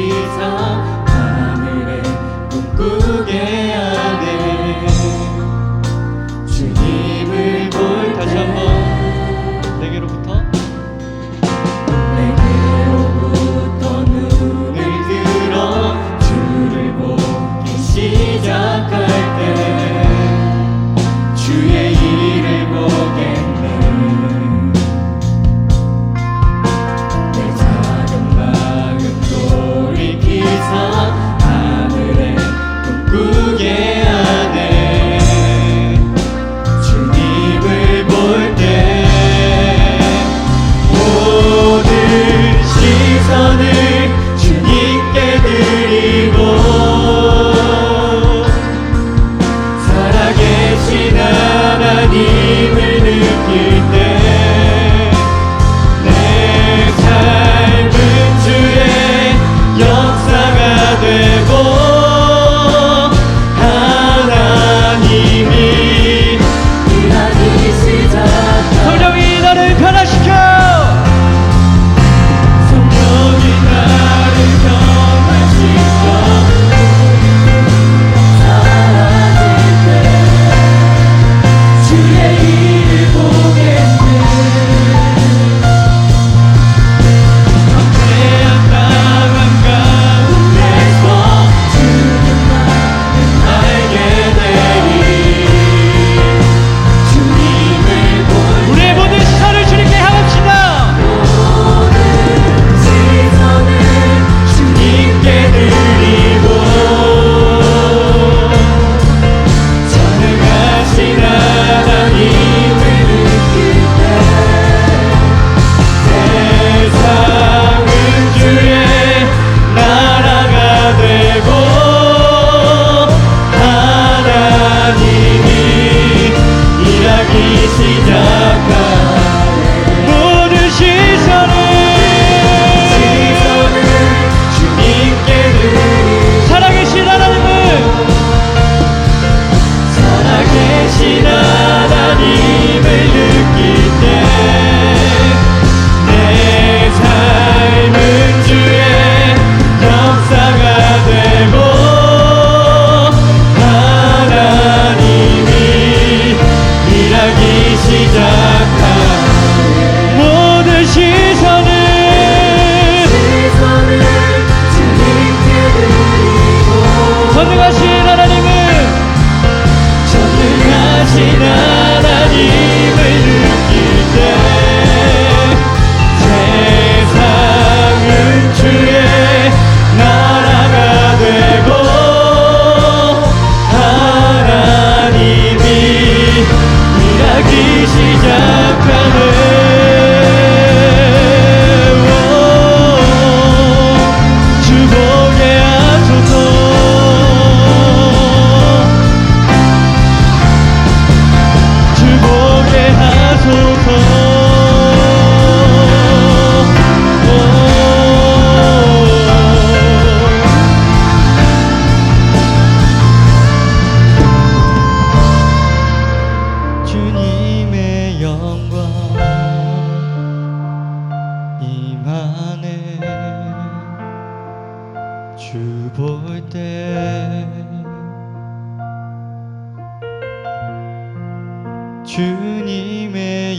지사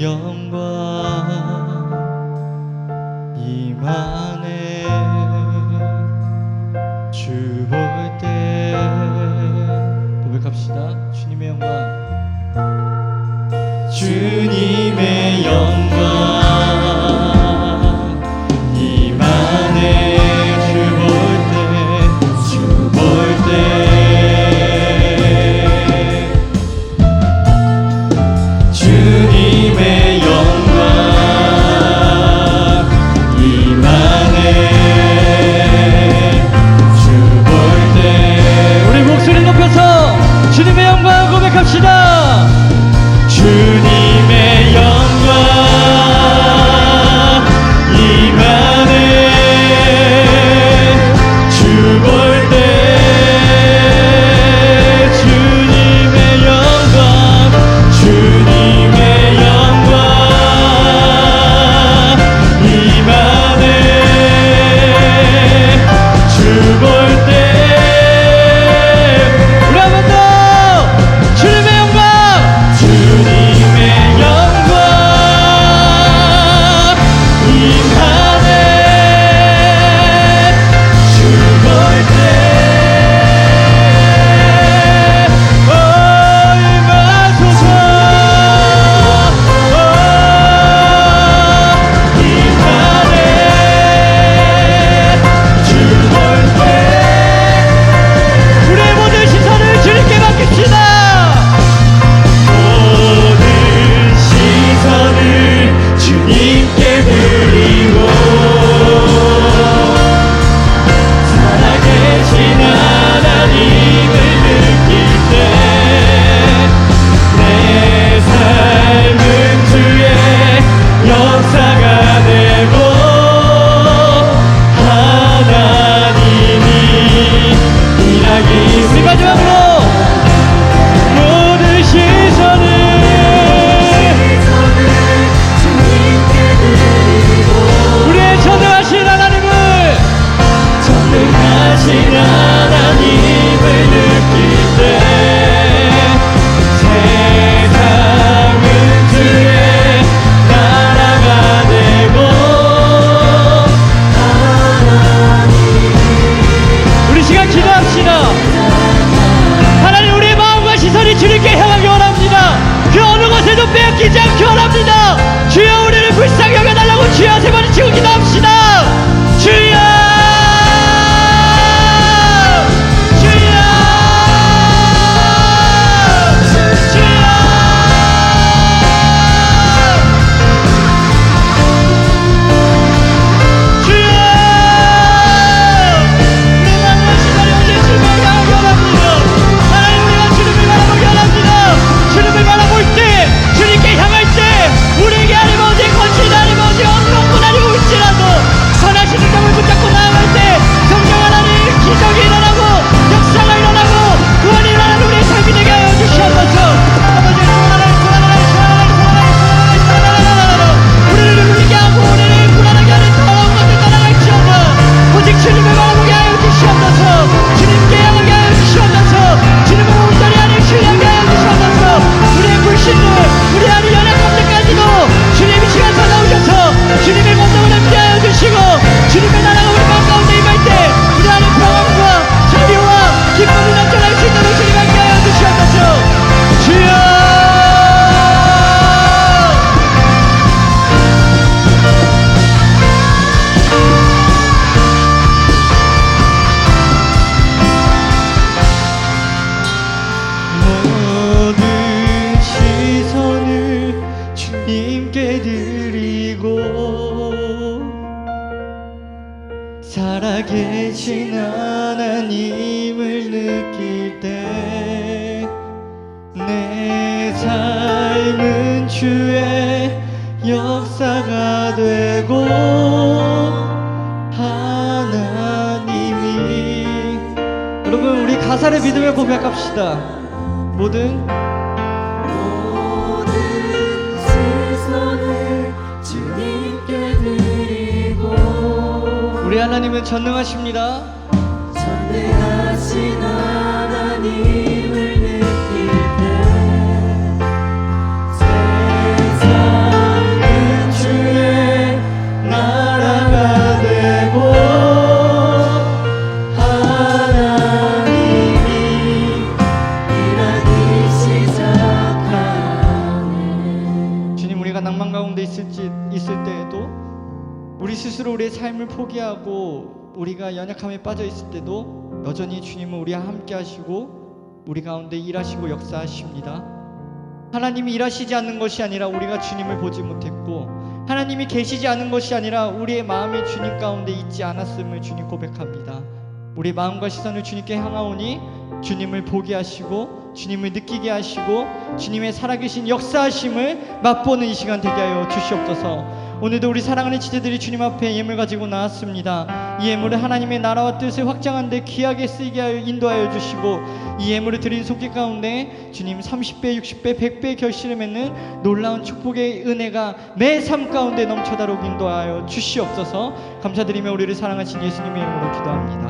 영광. 살아계신 하나님을 느낄 때 내 삶은 주의 역사가 되고 하나님이 여러분 우리 가사를 믿으며 고백합시다. 모든 우리 하나님은 전능하십니다. 전능하신 하나님. 포기하고 우리가 연약함에 빠져 있을 때도 여전히 주님은 우리와 함께 하시고 우리 가운데 일하시고 역사하십니다. 하나님이 일하시지 않는 것이 아니라 우리가 주님을 보지 못했고 하나님이 계시지 않은 것이 아니라 우리의 마음이 주님 가운데 있지 않았음을 주님 고백합니다. 우리 마음과 시선을 주님께 향하오니 주님을 보게 하시고 주님을 느끼게 하시고 주님의 살아계신 역사하심을 맛보는 이 시간 되게 하여 주시옵소서. 오늘도 우리 사랑하는 지체들이 주님 앞에 예물 가지고 나왔습니다. 이 예물을 하나님의 나라와 뜻을 확장하는 데 귀하게 쓰이게 하여 인도하여 주시고 이 예물을 드린 손길 가운데 주님 30배, 60배, 100배 결실을 맺는 놀라운 축복의 은혜가 매 삶 가운데 넘쳐다록 인도하여 주시옵소서. 감사드리며 우리를 사랑하신 예수님의 이름으로 기도합니다.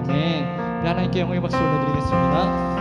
아멘. 우리 하나님께 영광의 박수 올려드리겠습니다.